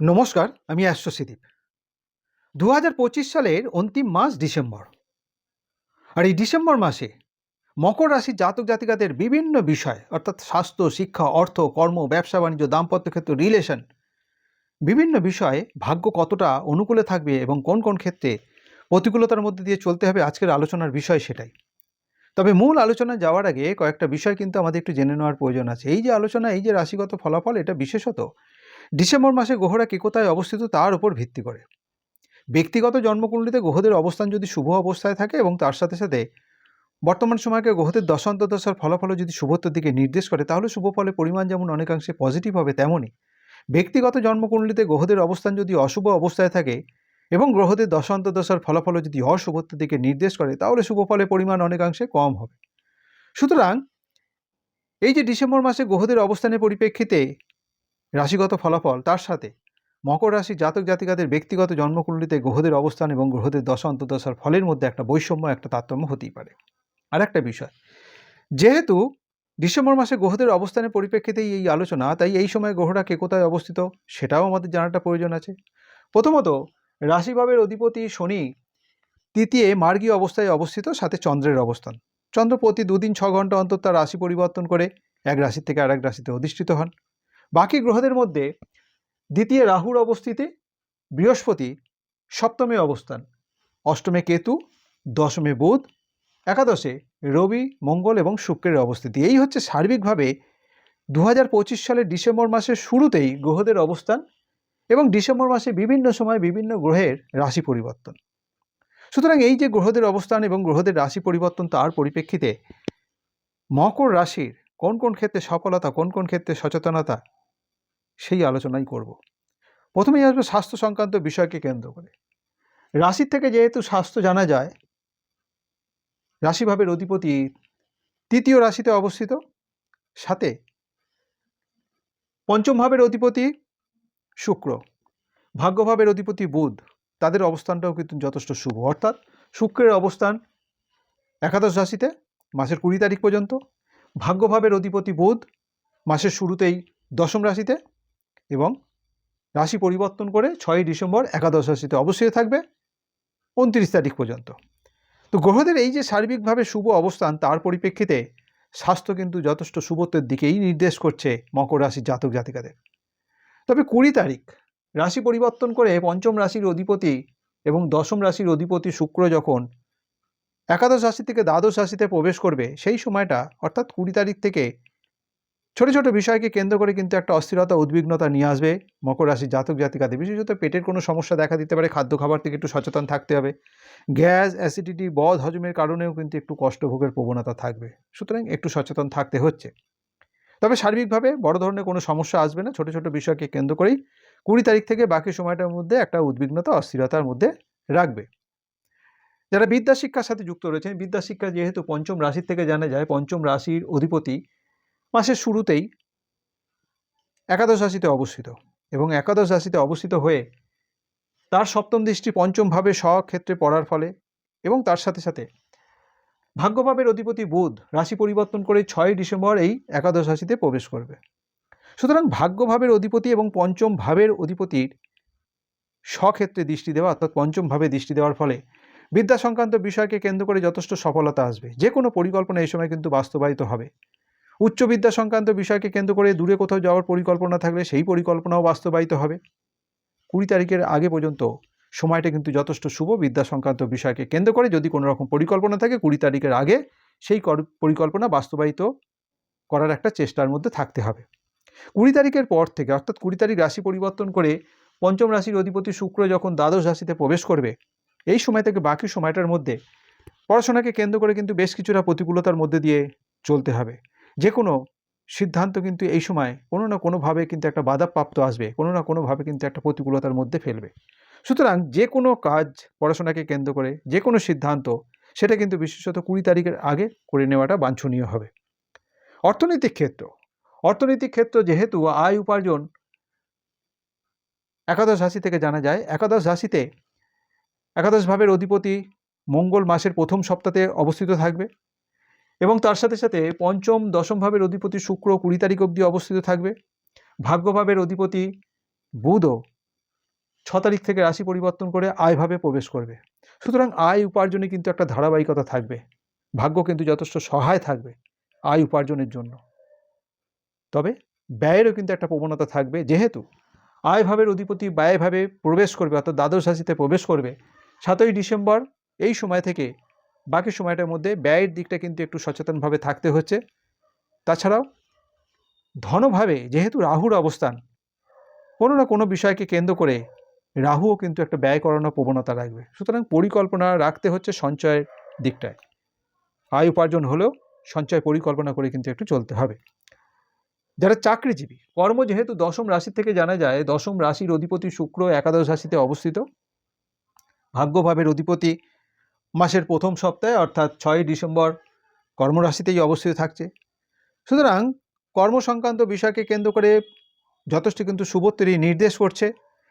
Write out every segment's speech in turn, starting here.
নমস্কার, আমি অ্যাস্ট্রোসিদীপ। দু হাজার পঁচিশ সালের অন্তিম মাস ডিসেম্বর। আর এই ডিসেম্বর মাসে মকর রাশির জাতক জাতিকাদের বিভিন্ন বিষয়, অর্থাৎ স্বাস্থ্য, শিক্ষা, অর্থ, কর্ম, ব্যবসা, বাণিজ্য, দাম্পত্য ক্ষেত্র রিলেশন বিভিন্ন বিষয়ে ভাগ্য কতটা অনুকূলে থাকবে এবং কোন কোন ক্ষেত্রে প্রতিকূলতার মধ্যে দিয়ে চলতে হবে আজকের আলোচনার বিষয় সেটাই। তবে মূল আলোচনা যাওয়ার আগে কয়েকটা বিষয় কিন্তু আমাদের একটু জেনে নেওয়ার প্রয়োজন আছে। এই যে আলোচনা, এই যে রাশিগত ফলাফল, এটা বিশেষত ডিসেম্বর মাসে গ্রহরা কে কোথায় অবস্থিত তার উপর ভিত্তি করে। ব্যক্তিগত জন্মকুণ্ডলিতে গ্রহদের অবস্থান যদি শুভ অবস্থায় থাকে এবং তার সাথে সাথে বর্তমান সময়কে গ্রহদের দশান্ত দশার ফলাফল যদি শুভত্বের দিকে নির্দেশ করে, তাহলে শুভ ফলের পরিমাণ যেমন অনেকাংশে পজিটিভ হবে তেমনই। ব্যক্তিগত জন্মকুণ্ডলিতে গ্রহদের অবস্থান যদি অশুভ অবস্থায় থাকে এবং গ্রহদের দশান্ত দশার ফলাফল যদি অশুভত্বের দিকে নির্দেশ করে, তাহলে শুভ ফলের পরিমাণ অনেকাংশে কম হবে। সুতরাং এই যে ডিসেম্বর মাসে গ্রহদের অবস্থানের পরিপ্রেক্ষিতে রাশিগত ফলাফল তার সাথে। মকর রাশি জাতক জাতিকাদের ব্যক্তিগত জন্মকুণ্ডলিতে গ্রহদের অবস্থান এবং গ্রহদের দশা অন্তর্দশার ফলের মধ্যে একটা বৈষম্য, একটা তারতম্য হতেই পারে। আর একটা বিষয়, যেহেতু ডিসেম্বর মাসে গ্রহদের অবস্থানের পরিপ্রেক্ষিতেই এই আলোচনা, তাই এই সময় গ্রহরা কে কোথায় অবস্থিত সেটাও আমাদের জানাটা প্রয়োজন আছে। প্রথমত, রাশিভাবের অধিপতি শনি তৃতীয় মার্গীয় অবস্থায় অবস্থিত, সাথে চন্দ্রের অবস্থান। চন্দ্র প্রতি দুদিন ছ ঘণ্টা অন্তর তার রাশি পরিবর্তন করে, এক রাশি থেকে আরেক রাশিতে অধিষ্ঠিত হন। বাকি গ্রহদের মধ্যে দ্বিতীয় রাহুর অবস্থিতি বৃহস্পতি সপ্তমে অবস্থান। অষ্টমে কেতু, দশমে বুধ, একাদশে রবি, মঙ্গল এবং শুক্রের অবস্থিতি। এই হচ্ছে সার্বিকভাবে দু হাজার পঁচিশ সালের ডিসেম্বর মাসের শুরুতেই গ্রহদের অবস্থান এবং ডিসেম্বর মাসে বিভিন্ন সময় বিভিন্ন গ্রহের রাশি পরিবর্তন। সুতরাং এই যে গ্রহদের অবস্থান এবং গ্রহদের রাশি পরিবর্তন তার পরিপ্রেক্ষিতে মকর রাশির কোন কোন ক্ষেত্রে সফলতা, কোন কোন ক্ষেত্রে সচেতনতা সেই আলোচনাই করব। প্রথমেই আসবে স্বাস্থ্য সংক্রান্ত বিষয়কে কেন্দ্র করে। রাশির থেকে যেহেতু স্বাস্থ্য জানা যায়, রাশিভাবের অধিপতি তৃতীয় রাশিতে অবস্থিত, সাথে পঞ্চম ভাবের অধিপতি শুক্র, ভাগ্যভাবের অধিপতি বুধ, তাদের অবস্থানটাও কিন্তু যথেষ্ট শুভ। অর্থাৎ শুক্রের অবস্থান একাদশ রাশিতে, মাসের কুড়ি তারিখ পর্যন্ত। ভাগ্যভাবের অধিপতি বুধ, মাসের শুরুতেই দশম রাশিতে এবং রাশি পরিবর্তন করে ছয়ই ডিসেম্বর একাদশ রাশিতে অবশ্যই থাকবে উনত্রিশ তারিখ পর্যন্ত। তো গ্রহদের এই যে সার্বিকভাবে শুভ অবস্থান, তার পরিপ্রেক্ষিতে স্বাস্থ্য কিন্তু যথেষ্ট শুভত্বের দিকেই নির্দেশ করছে মকর রাশির জাতক জাতিকাদের। তবে কুড়ি তারিখ, রাশি পরিবর্তন করে পঞ্চম রাশির অধিপতি এবং দশম রাশির অধিপতি শুক্র যখন একাদশ রাশি থেকে দ্বাদশ রাশিতে প্রবেশ করবে, সেই সময়টা অর্থাৎ কুড়ি তারিখ থেকে ছোট ছোট বিষয়কে কেন্দ্র করে কিন্তু একটা অস্থিরতা, উদ্বিগ্নতা নিয়ে আসবে। মকর রাশির জাতক, জাতিকাদের। বিশেষত পেটের কোনো সমস্যা দেখা দিতে পারে, খাদ্য খাবার থেকে একটু সচেতন থাকতে হবে। গ্যাস, অ্যাসিডিটি বধ হজমের কারণেও কিন্তু একটু কষ্টভোগের প্রবণতা থাকবে। সুতরাং একটু সচেতন থাকতে হচ্ছে। তবে সার্বিকভাবে বড় ধরনের কোনো সমস্যা আসবে না। ছোট ছোট বিষয়কে কেন্দ্র করেই কুড়ি তারিখ থেকে বাকি সময়টার মধ্যে একটা উদ্বিগ্নতা, অস্থিরতার মধ্যে রাখবে। যারা বিদ্যা শিক্ষার সাথে যুক্ত রয়েছেন, বিদ্যা শিক্ষা যেহেতু পঞ্চম রাশির থেকে জানা যায়, পঞ্চম রাশির অধিপতি মাসের শুরুতেই একাদশ রাশিতে অবস্থিত এবং একাদশ রাশিতে অবস্থিত হয়ে তার সপ্তম দৃষ্টি পঞ্চমভাবে স্বক্ষেত্রে পড়ার ফলে এবং তার সাথে সাথে ভাগ্যভাবের অধিপতি বুধ রাশি পরিবর্তন করে ছয়ই ডিসেম্বর এই একাদশ রাশিতে প্রবেশ করবে। সুতরাং ভাগ্যভাবের অধিপতি এবং পঞ্চম ভাবের অধিপতির স্বক্ষেত্রে দৃষ্টি দেওয়া অর্থাৎ পঞ্চম ভাবে দৃষ্টি দেওয়ার ফলে বিদ্যা সংক্রান্ত বিষয়কে কেন্দ্র করে যথেষ্ট সফলতা আসবে। যে কোনো পরিকল্পনা এই সময় কিন্তু বাস্তবায়িত হবে। উচ্চ বিদ্যা সংক্রান্ত বিষয়কে কেন্দ্র করে দূরে কোথাও যাওয়ার পরিকল্পনা থাকলে সেই পরিকল্পনাও বাস্তবায়িত হবে। কুড়ি তারিখের আগে পর্যন্ত সময়টা কিন্তু যথেষ্ট শুভ। বিদ্যা সংক্রান্ত বিষয়কে কেন্দ্র করে যদি কোনো রকম পরিকল্পনা থাকে, কুড়ি তারিখের আগে সেই পরিকল্পনা বাস্তবায়িত করার একটা চেষ্টার মধ্যে থাকতে হবে। কুড়ি তারিখের পর থেকে, অর্থাৎ কুড়ি তারিখ রাশি পরিবর্তন করে পঞ্চম রাশির অধিপতি শুক্র যখন দ্বাদশ রাশিতে প্রবেশ করবে, এই সময় থেকে বাকি সময়টার মধ্যে পড়াশোনাকে কেন্দ্র করে কিন্তু বেশ কিছুটা প্রতিকূলতার মধ্যে দিয়ে চলতে হবে। যে কোনো সিদ্ধান্ত কিন্তু এই সময় কোনো না কোনোভাবে কিন্তু একটা বাধাপ্রাপ্ত আসবে, কোনো না কোনোভাবে কিন্তু একটা প্রতিকূলতার মধ্যে ফেলবে। সুতরাং যে কোনো কাজ পড়াশোনাকে কেন্দ্র করে যে কোনো সিদ্ধান্ত, সেটা কিন্তু বিশেষত কুড়ি তারিখের আগে করে নেওয়াটা বাঞ্ছনীয় হবে। অর্থনৈতিক ক্ষেত্র অর্থনৈতিক ক্ষেত্র যেহেতু আয় উপার্জন একাদশ রাশি থেকে জানা যায়, একাদশ রাশিতে একাদশ ভাবের অধিপতি মঙ্গল মাসের প্রথম সপ্তাহে অবস্থিত থাকবে। এবং তার সাথে সাথে পঞ্চম, দশম ভাবের অধিপতি শুক্র কুড়ি তারিখ অবধি অবস্থিত থাকবে। ভাগ্যভাবের অধিপতি বুধও ছ তারিখ থেকে রাশি পরিবর্তন করে আয়ভাবে প্রবেশ করবে। সুতরাং আয় উপার্জনে কিন্তু একটা ধারাবাহিকতা থাকবে। ভাগ্য কিন্তু যথেষ্ট সহায় থাকবে আয় উপার্জনের জন্য। তবে ব্যয়েরও কিন্তু একটা প্রবণতা থাকবে। যেহেতু আয়ভাবের অধিপতি ব্যয়ভাবে প্রবেশ করবে, অর্থাৎ দ্বাদশ রাশিতে প্রবেশ করবে, সাতই ডিসেম্বর এই সময় থেকে বাকি সময়টার মধ্যে ব্যয়ের দিকটা কিন্তু একটু সচেতনভাবে থাকতে হচ্ছে। তাছাড়াও ধনভাবে যেহেতু রাহুর অবস্থান, কোনো না কোনো বিষয়কে কেন্দ্র করে রাহুও কিন্তু একটা ব্যয় করানোর প্রবণতা রাখবে। সুতরাং পরিকল্পনা রাখতে হচ্ছে সঞ্চয়ের দিকটায়। আয় উপার্জন হলেও সঞ্চয় পরিকল্পনা করে কিন্তু একটু চলতে হবে। যারা চাকরিজীবী, কর্ম যেহেতু দশম রাশি থেকে জানা যায়, দশম রাশির অধিপতি শুক্র একাদশ রাশিতে অবস্থিত। ভাগ্যভাবের অধিপতি মাসের প্রথম সপ্তাহে, অর্থাৎ ছয়ই ডিসেম্বর, কর্মরাশিতেই অবস্থিত থাকছে। সুতরাং কর্মসংক্রান্ত বিষয়কে কেন্দ্র করে যথেষ্ট কিন্তু শুভত্বেরই নির্দেশ করছে।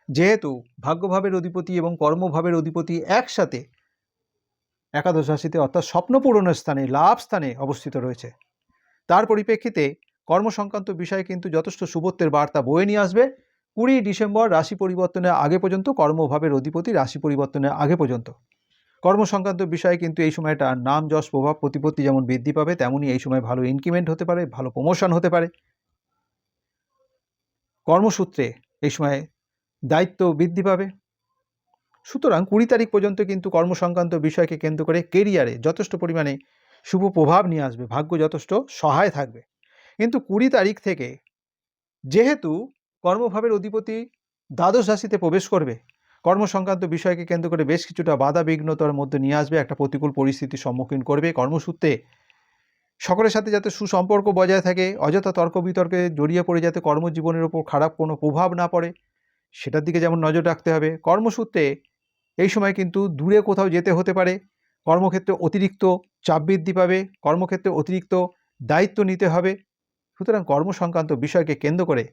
যেহেতু ভাগ্যভাবের অধিপতি এবং কর্মভাবের অধিপতি একসাথে একাদশ রাশিতে, অর্থাৎ স্বপ্ন পূরণের স্থানে, লাভ স্থানে অবস্থিত রয়েছে। তার পরিপ্রেক্ষিতে কর্মসংক্রান্ত বিষয়ে কিন্তু যথেষ্ট শুভত্বের বার্তা বয়ে নিয়ে আসবে। কুড়ি ডিসেম্বর রাশি পরিবর্তনের আগে পর্যন্ত কর্মভাবের অধিপতি রাশি পরিবর্তনের আগে পর্যন্ত। কর্ম সংক্রান্ত বিষয়ে কিন্তু এই সময়টা নাম, যশ, প্রভাব, প্রতিপত্তি যেমন বৃদ্ধি পাবে তেমনই এই সময় ভালো ইনক্রিমেন্ট হতে পারে, ভালো প্রমোশন হতে পারে। কর্মসূত্রে এই সময় দায়িত্ব বৃদ্ধি পাবে। সুতরাং কুড়ি তারিখ পর্যন্ত কিন্তু কর্মসংক্রান্ত বিষয়কে কেন্দ্র করে কেরিয়ারে যথেষ্ট পরিমাণে শুভ প্রভাব নিয়ে আসবে, ভাগ্য যথেষ্ট সহায় থাকবে। কিন্তু কুড়ি তারিখ থেকে যেহেতু কর্মভাবের অধিপতি দ্বাদশ রাশিতে প্রবেশ করবে কর্মসংক্রান্ত বিষয়কে কেন্দ্র করে বেশ কিছুটা বাধা বিঘ্নতার মধ্যে নিয়ে আসবে, একটা প্রতিকূল পরিস্থিতির সম্মুখীন করবে কর্মসূত্রে। সকলের সাথে যাতে সুসম্পর্ক বজায় থাকে, অযথা তর্ক বিতর্কে জড়িয়ে পড়ে যাতে কর্মজীবনের ওপর খারাপ কোনো প্রভাব না পড়ে, সেটার দিকে যেমন নজর রাখতে হবে। কর্মসূত্রে এই সময় কিন্তু দূরে কোথাও যেতে হতে পারে। কর্মক্ষেত্রে অতিরিক্ত চাপ বৃদ্ধি পাবে, কর্মক্ষেত্রে অতিরিক্ত দায়িত্ব নিতে হবে। সুতরাং কর্মসংক্রান্ত বিষয়কে কেন্দ্র করে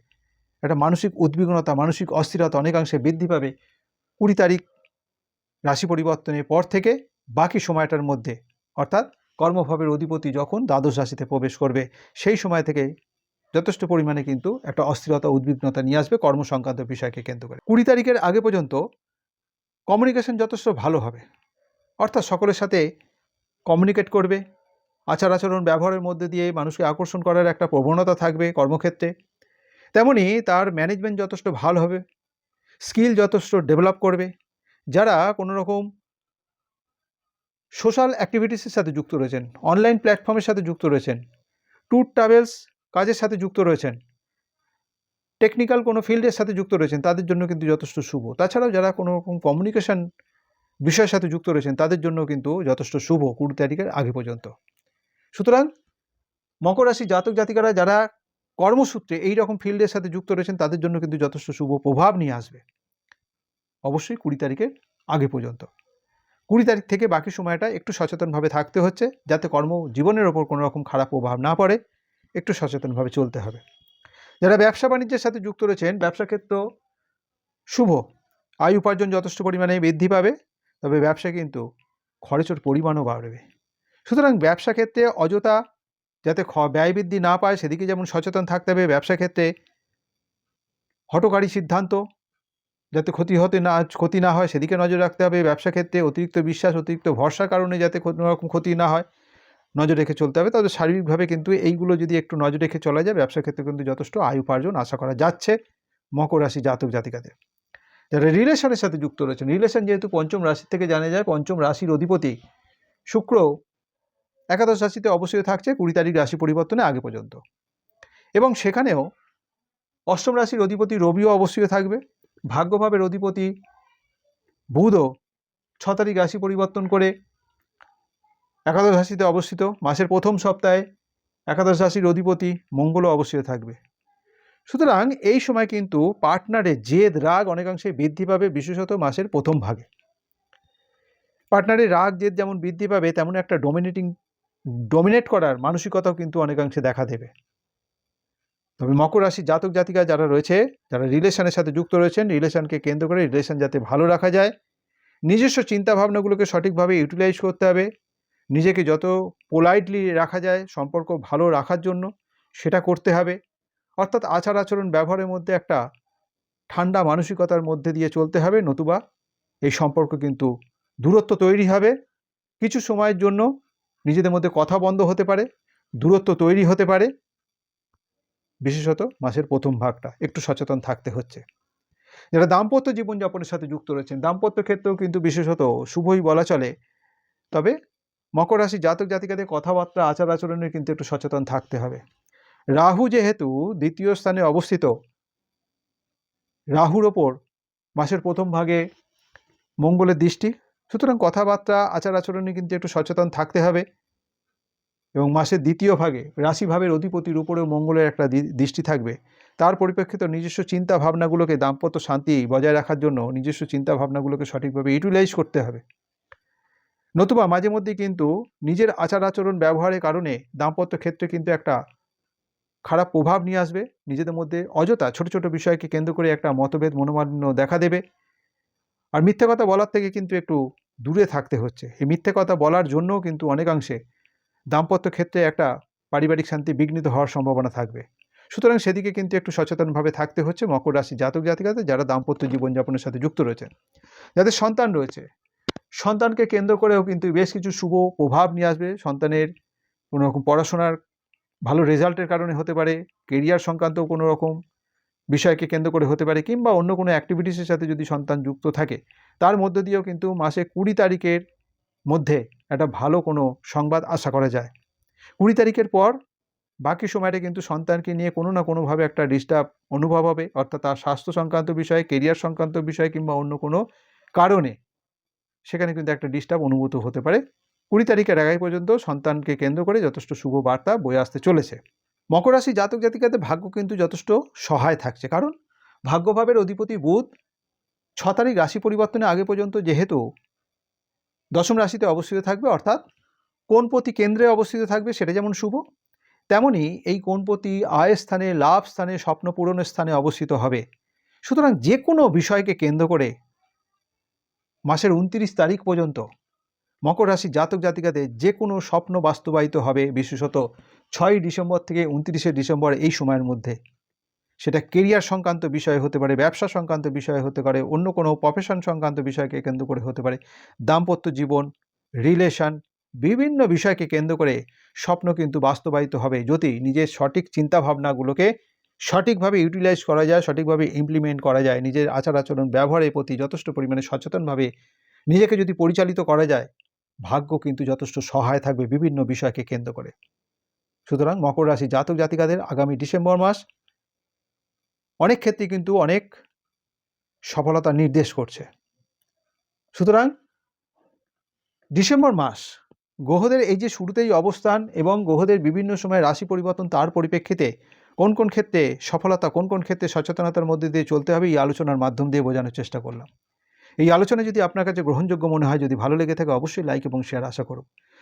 একটা মানসিক উদ্বিগ্নতা, মানসিক অস্থিরতা অনেকাংশে বৃদ্ধি পাবে। কুড়ি তারিখ রাশি পরিবর্তনের পর থেকে বাকি সময়টার মধ্যে, অর্থাৎ কর্মভাবের অধিপতি যখন দ্বাদশ রাশিতে প্রবেশ করবে, সেই সময় থেকে যথেষ্ট পরিমাণে কিন্তু একটা অস্থিরতা, উদ্বিগ্নতা নিয়ে আসবে কর্ম সংক্রান্ত বিষয়কে কেন্দ্র করে। কুড়ি তারিখের আগে পর্যন্ত কমিউনিকেশন যথেষ্ট ভালো হবে, অর্থাৎ সকলের সাথে কমিউনিকেট করবে আচার আচরণ ব্যবহারের মধ্যে দিয়ে মানুষকে আকর্ষণ করার একটা প্রবণতা থাকবে কর্মক্ষেত্রে। তেমনি তার ম্যানেজমেন্ট যথেষ্ট ভালো হবে স্কিল যথেষ্ট ডেভেলপ করবে। যারা কোনো রকম সোশ্যাল অ্যাক্টিভিটিসের সাথে যুক্ত রয়েছেন, অনলাইন প্ল্যাটফর্মের সাথে যুক্ত রয়েছেন, ট্যুর ট্রাভেলস কাজের সাথে যুক্ত রয়েছেন, টেকনিক্যাল কোনো ফিল্ডের সাথে যুক্ত রয়েছেন, তাদের জন্য কিন্তু যথেষ্ট শুভ। তাছাড়াও যারা কোনো রকম কমিউনিকেশন বিষয়ের সাথে যুক্ত রয়েছেন, তাদের জন্য কিন্তু যথেষ্ট শুভ কুড়ি তারিখের আগে পর্যন্ত। সুতরাং মকর রাশি জাতক জাতিকারা যারা কর্মসূত্রে এই রকম ফিল্ডের সাথে যুক্ত রয়েছেন, তাদের জন্য কিন্তু যথেষ্ট শুভ প্রভাব নিয়ে আসবে। অবশ্যই কুড়ি তারিখের আগে পর্যন্ত। কুড়ি তারিখ থেকে বাকি সময়টা একটু সচেতনভাবে থাকতে হচ্ছে, যাতে কর্ম জীবনের ওপর কোনো রকম খারাপ প্রভাব না পড়ে, একটু সচেতনভাবে চলতে হবে। যারা ব্যবসা বাণিজ্যের সাথে যুক্ত রয়েছেন ব্যবসা ক্ষেত্র শুভ। আয় উপার্জন যথেষ্ট পরিমাণে বৃদ্ধি পাবে, তবে ব্যবসা কিন্তু খরচের পরিমাণও বাড়বে। সুতরাং ব্যবসা ক্ষেত্রে অযথা যাতে খ ব্যয় বৃদ্ধি না পায়, সেদিকে যেমন সচেতন থাকতে হবে, ব্যবসা ক্ষেত্রে হটকারী সিদ্ধান্ত যাতে ক্ষতি হতে না, ক্ষতি না হয়, সেদিকে নজর রাখতে হবে। ব্যবসা ক্ষেত্রে অতিরিক্ত বিশ্বাস, অতিরিক্ত ভরসার কারণে যাতে কোনো রকম ক্ষতি না হয়, নজর রেখে চলতে হবে। তবে শারীরিকভাবে কিন্তু এইগুলো যদি একটু নজর রেখে চলা যায়, ব্যবসা ক্ষেত্রে কিন্তু যথেষ্ট আয় উপার্জন আশা করা যাচ্ছে মকর রাশি জাতক জাতিকাদের। যারা রিলেশনের সাথে যুক্ত রয়েছেন, রিলেশন যেহেতু পঞ্চম রাশি থেকে জানা যায়, পঞ্চম রাশির অধিপতি শুক্র একাদশ রাশিতে অবশ্যই থাকছে কুড়ি তারিখ রাশি পরিবর্তনে আগে পর্যন্ত। এবং সেখানেও অষ্টম রাশির অধিপতি রবিও অবশ্যই থাকবে। ভাগ্যভাবের অধিপতি বুধও ছ তারিখ রাশি পরিবর্তন করে একাদশ রাশিতে অবস্থিত। মাসের প্রথম সপ্তাহে একাদশ রাশির অধিপতি মঙ্গলও অবশ্যই থাকবে। সুতরাং এই সময় কিন্তু পার্টনারের জেদ, রাগ অনেকাংশে বৃদ্ধি পাবে, বিশেষত মাসের প্রথম ভাগে। পার্টনারের রাগ, জেদ যেমন বৃদ্ধি পাবে, তেমন একটা ডমিনেটিং ডমিনেট করার মানসিকতাও কিন্তু অনেকাংশে দেখা দেবে। তবে মকর রাশির জাতক জাতিকা যারা রয়েছে, যারা রিলেশনের সাথে যুক্ত রয়েছেন রিলেশনকে কেন্দ্র করে রিলেশন যাতে ভালো রাখা যায়, নিজস্ব চিন্তাভাবনাগুলোকে সঠিকভাবে ইউটিলাইজ করতে হবে, নিজেকে যত পোলাইটলি রাখা যায়, সম্পর্ক ভালো রাখার জন্য সেটা করতে হবে। অর্থাৎ আচার আচরণ ব্যবহারের মধ্যে একটা ঠান্ডা মানসিকতার মধ্যে দিয়ে চলতে হবে, নতুবা এই সম্পর্ক কিন্তু দূরত্ব তৈরি হবে। কিছু সময়ের জন্য নিজেদের মধ্যে কথা বন্ধ হতে পারে, দূরত্ব তৈরি হতে পারে। বিশেষত মাসের প্রথম ভাগটা একটু সচেতন থাকতে হচ্ছে। যারা দাম্পত্য জীবনযাপনের সাথে যুক্ত রয়েছেন, দাম্পত্য ক্ষেত্রেও কিন্তু বিশেষত শুভই বলা চলে। তবে মকর রাশি জাতক জাতিকাদের কথাবার্তা, আচার আচরণে কিন্তু একটু সচেতন থাকতে হবে। রাহু যেহেতু দ্বিতীয় স্থানে অবস্থিত, রাহুর ওপর মাসের প্রথম ভাগে মঙ্গলের দৃষ্টি সুতরাং কথাবার্তা আচার আচরণে কিন্তু একটু সচেতন থাকতে হবে। এবং মাসের দ্বিতীয় ভাগে রাশিভাবের অধিপতির উপরেও মঙ্গলের একটা দৃষ্টি থাকবে। তার পরিপ্রেক্ষিতে নিজস্ব চিন্তা ভাবনাগুলোকে দাম্পত্য শান্তি বজায় রাখার জন্য নিজস্ব চিন্তা ভাবনাগুলোকে সঠিকভাবে ইউটিলাইজ করতে হবে। নতুবা মাঝে মধ্যে কিন্তু নিজের আচার আচরণ ব্যবহারের কারণে দাম্পত্য ক্ষেত্রে কিন্তু একটা খারাপ প্রভাব নিয়ে আসবে। নিজেদের মধ্যে অযথা ছোট ছোট বিষয়কে কেন্দ্র করে একটা মতভেদ, মনোমালিন্য দেখা দেবে। আর মিথ্যে কথা বলার থেকে কিন্তু একটু দূরে থাকতে হচ্ছে। এই মিথ্যে কথা বলার জন্যও কিন্তু অনেকাংশে দাম্পত্য ক্ষেত্রে একটা পারিবারিক শান্তি বিঘ্নিত হওয়ার সম্ভাবনা থাকবে। সুতরাং সেদিকে কিন্তু একটু সচেতনভাবে থাকতে হচ্ছে মকর রাশি জাতক জাতিকাদের যারা দাম্পত্য জীবনযাপনের সাথে যুক্ত রয়েছে যাদের সন্তান রয়েছে, সন্তানকে কেন্দ্র করেও কিন্তু বেশ কিছু শুভ প্রভাব নিয়ে আসবে। সন্তানের কোনো রকম পড়াশোনার ভালো রেজাল্টের কারণে হতে পারে, কেরিয়ার সংক্রান্ত কোনো রকম বিষয়কে কেন্দ্র করে হতে পারে কিংবা অন্য কোনো অ্যাক্টিভিটিসের সাথে যদি সন্তান যুক্ত থাকে, তার মধ্য দিয়েও কিন্তু মাসে কুড়ি তারিখের মধ্যে একটা ভালো কোনো সংবাদ আশা করা যায়। কুড়ি তারিখের পর বাকি সময়টা কিন্তু সন্তানকে নিয়ে কোনো না কোনোভাবে একটা ডিস্টার্ব অনুভব হবে, অর্থাৎ তার স্বাস্থ্য সংক্রান্ত বিষয় কেরিয়ার সংক্রান্ত বিষয় কিংবা অন্য কোনো কারণে সেখানে কিন্তু একটা ডিস্টার্ব অনুভূত হতে পারে। কুড়ি তারিখের আগে পর্যন্ত সন্তানকে কেন্দ্র করে যথেষ্ট শুভ বার্তা বয়ে আসতে চলেছে। মকর রাশি জাতক জাতিকাদের ভাগ্য কিন্তু যথেষ্ট সহায় থাকছে। কারণ ভাগ্যভাবের অধিপতি বুধ ছ তারিখ রাশি পরিবর্তনের আগে পর্যন্ত যেহেতু দশম রাশিতে অবস্থিত থাকবে, অর্থাৎ কোনপতি কেন্দ্রে অবস্থিত থাকবে, সেটা যেমন শুভ, তেমনি এই কোনপতি আয় স্থানে, লাভ স্থানে, স্বপ্ন পূরণের স্থানে অবস্থিত হবে। সুতরাং যে কোনো বিষয়কে কেন্দ্র করে মাসের উনত্রিশ তারিখ পর্যন্ত মকর রাশি জাতক জাতিকাতে যে কোনো স্বপ্ন বাস্তবায়িত হবে বিশেষত ছয়ই ডিসেম্বর থেকে উনত্রিশে ডিসেম্বর এই সময়ের মধ্যে। সেটা কেরিয়ার সংক্রান্ত বিষয় হতে পারে, ব্যবসা সংক্রান্ত বিষয় হতে পারে, অন্য কোনো প্রফেশন সংক্রান্ত বিষয়কে কেন্দ্র করে হতে পারে। দাম্পত্য জীবন রিলেশন বিভিন্ন বিষয়কে কেন্দ্র করে স্বপ্ন কিন্তু বাস্তবায়িত হবে। যদি নিজের সঠিক চিন্তাভাবনাগুলোকে সঠিকভাবে ইউটিলাইজ করা যায়, সঠিকভাবে ইমপ্লিমেন্ট করা যায়, নিজের আচার আচরণ ব্যবহারের প্রতি যথেষ্ট পরিমাণে সচেতনভাবে নিজেকে যদি পরিচালিত করা যায়, ভাগ্য কিন্তু যথেষ্ট সহায় থাকবে বিভিন্ন বিষয়কে কেন্দ্র করে। সুতরাং মকর রাশি জাতক জাতিকাদের আগামী ডিসেম্বর মাস অনেক ক্ষেত্রে কিন্তু অনেক সফলতা নির্দেশ করছে। সুতরাং ডিসেম্বর মাস গ্রহদের এই যে শুরুতেই অবস্থান এবং গ্রহদের বিভিন্ন সময় রাশি পরিবর্তন তার পরিপ্রেক্ষিতে কোন কোন ক্ষেত্রে সফলতা, কোন কোন ক্ষেত্রে সচেতনতার মধ্যে দিয়ে চলতে হবে, এই আলোচনার মাধ্যম দিয়ে বোঝানোর চেষ্টা করলাম। এই আলোচনা যদি আপনার কাছে গ্রহণযোগ্য মনে হয়, যদি ভালো লেগে থাকে, অবশ্যই লাইক এবং শেয়ার আশা করব।